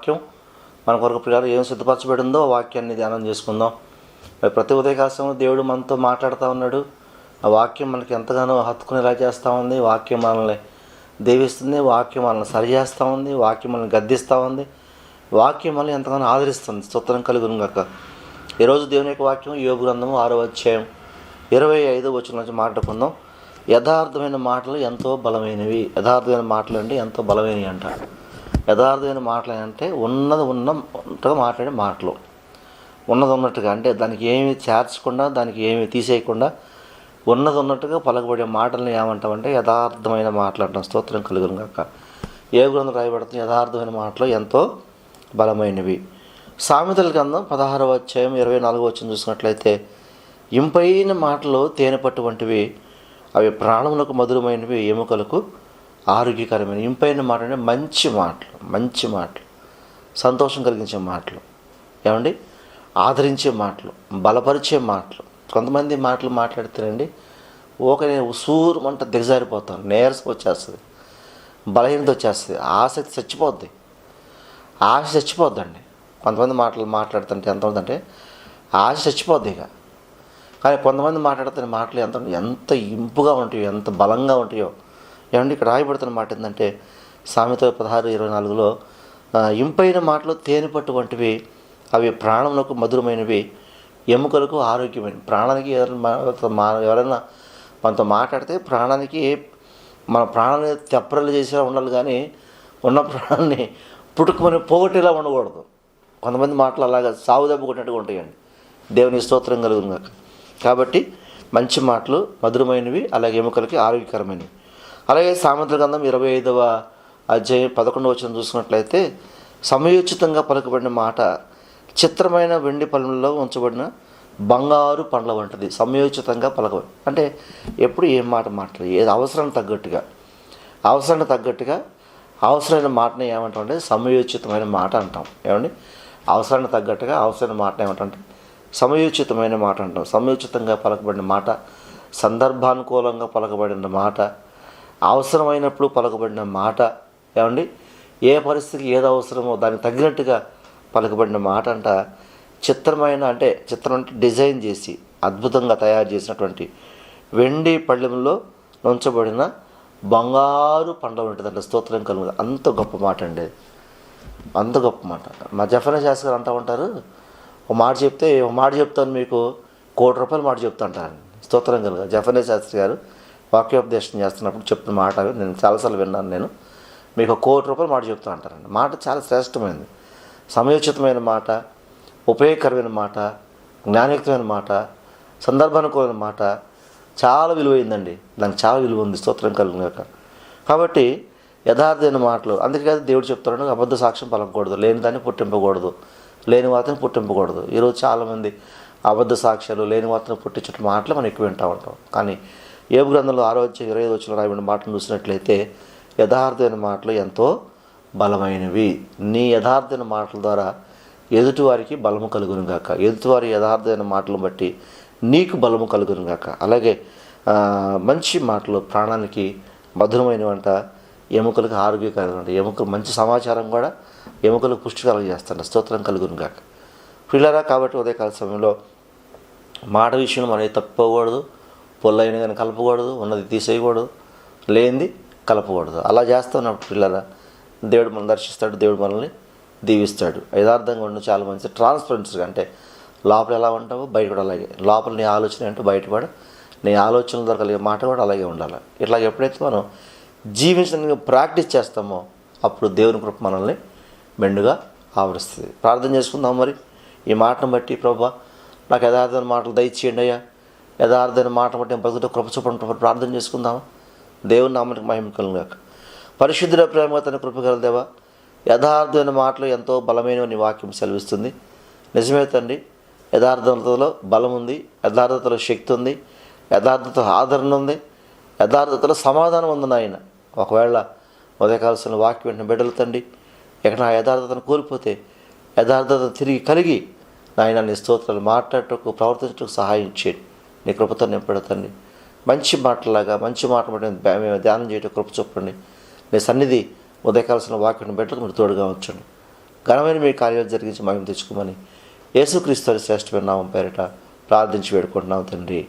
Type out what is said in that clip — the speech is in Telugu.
వాక్యం మన కొరకు ప్రియాలు ఏం సిద్ధపరచబడిందో వాక్యాన్ని ధ్యానం చేసుకుందాం. మరి ప్రతి ఉదయకాశంలో దేవుడు మనతో మాట్లాడుతూ ఉన్నాడు. ఆ వాక్యం మనకి ఎంతగానో హత్తుకునేలా చేస్తూ ఉంది. వాక్యం మనల్ని దేవిస్తుంది వాక్యం మనల్ని సరిచేస్తూ ఉంది వాక్యం మనల్ని గద్దిస్తూ ఉంది. వాక్యం మనల్ని ఎంతగానో ఆదరిస్తుంది. స్తోత్రం కలుగును గాక. ఈరోజు దేవుని యొక్క వాక్యం యోగ గ్రంథము ఆరో అధ్యాయం ఇరవై ఐదు వచ్చిన నుంచి మాట్లాడుకుందాం. యథార్థమైన మాటలు ఎంతో బలమైనవి. యథార్థమైన మాటలు అంటే ఎంతో బలమైనవి అంటారు యథార్థమైన మాటలు అంటే ఉన్నది ఉన్నట్టుగా మాట్లాడే మాటలు. ఉన్నది ఉన్నట్టుగా అంటే దానికి ఏమి చేర్చకుండా దానికి ఏమి తీసేయకుండా ఉన్నది ఉన్నట్టుగా పలకబడే మాటలను ఏమంటామంటే యథార్థమైన మాటలు అంటాం. స్తోత్రం కలుగును కాక ఏ గ్రంథం రాయబడుతుంది? యథార్థమైన మాటలు ఎంతో బలమైనవి. సామెతల గ్రంథం పదహారవ అధ్యాయం ఇరవై నాలుగు వచ్చిన చూసినట్లయితే ఇంపైన మాటలు తేనె పట్టు వంటివి అవి ప్రాణములకు మధురమైనవి ఎముకలకు ఆరోగ్యకరమైన ఇంపైన మాట అంటే మంచి మాటలు మంచి మాటలు సంతోషం కలిగించే మాటలు. ఏమండి? ఆదరించే మాటలు బలపరిచే మాటలు. కొంతమంది మాటలు మాట్లాడితేనండి ఓకనే ఉసూరు మంట దిగజారిపోతాను నీరసం వచ్చేస్తుంది బలహీనత వచ్చేస్తుంది ఆసక్తి చచ్చిపోద్ది. ఆశ చచ్చిపోద్దండి. కొంతమంది మాటలు మాట్లాడుతుంటే ఎంత ఉందంటే ఆశ చచ్చిపోద్ది ఇక. కానీ కొంతమంది మాట్లాడుతున్న మాటలు ఎంత ఎంత ఇంపుగా ఉంటాయో ఎంత బలంగా ఉంటాయో ఏమంటే ఇక్కడ రాయబడుతున్న మాట ఏంటంటే సామెత పదహారు ఇరవై నాలుగులో ఇంపైన మాటలు తేనె పట్టు వంటివి అవి ప్రాణములకు మధురమైనవి ఎముకలకు ఆరోగ్యమైన ప్రాణానికి ఎవరైనా ఎవరైనా మనతో మాట్లాడితే ప్రాణానికి మన ప్రాణాన్ని తెప్పరలు చేసేలా ఉండాలి కానీ ఉన్న ప్రాణాన్ని పుట్టుకుమని పోగొట్టేలా ఉండకూడదు. కొంతమంది మాటలు అలాగా సాగు దెబ్బ కొట్టినట్టుగా ఉంటాయండి. దేవుని స్తోత్రం కలుగును కాబట్టి మంచి మాటలు మధురమైనవి అలాగే ఎముకలకి ఆరోగ్యకరమైనవి. అలాగే సామెతల గ్రంథం ఇరవై ఐదవ అధ్యాయం పదకొండవ వచ్చిన చూసుకున్నట్లయితే సమయోచితంగా పలుకబడిన మాట చిత్రమైన వెండి పళ్ళలో ఉంచబడిన బంగారు పండ్ల వంటిది. సమయోచితంగా పలకబడి అంటే ఎప్పుడు ఏం మాట మాట్లాడి ఏది అవసరానికి తగ్గట్టుగా. అవసరానికి తగ్గట్టుగా అవసరమైన మాటని ఏమంటాం అంటే సమయోచితమైన మాట అంటాం. ఏమండి? అవసరానికి తగ్గట్టుగా అవసరమైన మాట ఏమంటే సమయోచితమైన మాట అంటాం. సమయోచితంగా పలకబడిన మాట సందర్భానుకూలంగా పలకబడిన మాట అవసరమైనప్పుడు పలకబడిన మాట. ఏమండి? ఏ పరిస్థితికి ఏది అవసరమో దానికి తగినట్టుగా పలకబడిన మాట అంట. చిత్రమైన అంటే చిత్రం అంటే డిజైన్ చేసి అద్భుతంగా తయారు చేసినటువంటి వెండి పళ్ళెంలో ఉంచబడిన బంగారు పండ్ల ఉంటుందంట స్తోత్రం కలుగు అంత గొప్ప మాట అండి. అది. అంత గొప్ప మాట. మా జఫన శాస్త్రి గారు అంటూ ఉంటారు. ఒక మాట చెప్తే ఒక మాట చెప్తాను మీకు. కోటి రూపాయలు మాట చెప్తా అంటారండి. స్తోత్రం కలుగు జఫనే శాస్త్రి గారు వాక్యోపదేశం చేస్తున్నప్పుడు చెప్పిన మాట నేను చాలాసార్లు విన్నాను నేను. మీకు కోటి రూపాయలు మాట చెప్తూ అంటారండి. మాట చాలా శ్రేష్టమైనది. సమయోచితమైన మాట ఉపయోగకరమైన మాట జ్ఞానయుక్తమైన మాట సందర్భానుకూలమైన మాట చాలా విలువైందండి. దానికి చాలా విలువ ఉంది. స్తోత్రం కలుగుగాక కాబట్టి యథార్థమైన మాటలు. అందుకే కదా దేవుడు చెప్తాడు అబద్ధ సాక్ష్యం పలకూడదు లేని దాన్ని పుట్టింపకూడదు. లేని వార్తను పుట్టింపకూడదు. ఈరోజు చాలామంది అబద్ధ సాక్ష్యాలు లేని వార్తను పుట్టించే మాటలు మనం ఎక్కువ వింటూ ఉంటాం. కానీ ఏ గ్రంథంలో ఆరోగ్య ఇరవై ఐదు వచ్చిన రాయబడిన మాటను చూసినట్లయితే యథార్థమైన మాటలు ఎంతో బలమైనవి. నీ యథార్థమైన మాటల ద్వారా ఎదుటివారికి బలము కలుగును గాక. ఎదుటివారి యథార్థమైన మాటలను బట్టి నీకు బలము కలుగును గాక. అలాగే మంచి మాటలు ప్రాణానికి మధురమైన వంట ఎముకలకు ఆరోగ్యకరమైన ఎముకలు మంచి సమాచారం కూడా ఎముకలకు పుష్టి కలుగజేస్తాను స్తోత్రం కలుగును గాక. పిల్లరా కాబట్టి ఉదయకాల సమయంలో మాట విషయంలో మనం తప్పకూడదు తప్పుకోకూడదు పొల్లైన కానీ కలపకూడదు ఉన్నది తీసేయకూడదు లేనిది కలపకూడదు. అలా చేస్తున్నప్పుడు పిల్లల. దేవుడు మనల్ని దర్శిస్తాడు దేవుడు మనల్ని దీవిస్తాడు. యథార్థంగా ఉండి చాలా మంచి ట్రాన్స్పరెన్సీగా అంటే లోపల ఎలా ఉంటావో బయట కూడా అలాగే. లోపల నీ ఆలోచన అంటే బయట కూడా నీ ఆలోచనల ద్వారా కలిగే మాట కూడా అలాగే ఉండాలి. ఇట్లా ఎప్పుడైతే మనం జీవించడానికి ప్రాక్టీస్ చేస్తామో అప్పుడు దేవుని కృప మనల్ని మెండుగా ఆవరిస్తుంది. ప్రార్థన చేసుకుందాం మరి. ఈ మాటను బట్టి ప్రభా నాకు యథార్థమైన మాటలు దయచేయండి అయ్యా. యథార్థమైన మాట బట్టి నేను కృపచూపడం ప్రార్థన చేసుకుందాం దేవుని నామానికి మహిమ కలుగాక పరిశుద్ధుల ప్రేమ తన కృపగల దేవా యథార్థమైన మాటలు ఎంతో బలమైన నీ వాక్యం సెలవిస్తుంది. నిజమే తండ్రి యథార్థతలో బలం ఉంది యథార్థతలో శక్తి ఉంది యథార్థత ఆదరణ ఉంది యథార్థతలో సమాధానం ఉంది నాయన. ఒకవేళ ఉదయకాల్సిన వాక్యం వెంటనే బిడ్డలు తండ్రి ఎక్కడ ఆ యథార్థతను కోల్పోతే యథార్థత తిరిగి కలిగి నాయన నీ స్తోత్రాలు మాట్లాడటకు ప్రవర్తించటకు సహాయం చేయండి. నీ కృపతో నింపడతండి మంచి మాటలాగా మంచి మాట మేము ధ్యానం చేయటం కృప చొప్పండి మీ సన్నిధి ఉదయకాల్సిన వాక్యం బిడ్డలకు మీరు తోడుగా ఉంచండి. ఘనమైన మీ కార్యాలు జరిగించి మహిమ తెచ్చుకోమని యేసుక్రీస్తు శ్రేష్టమైన నామం పేరిట ప్రార్థించి వేడుకుంటున్నాం తండ్రి.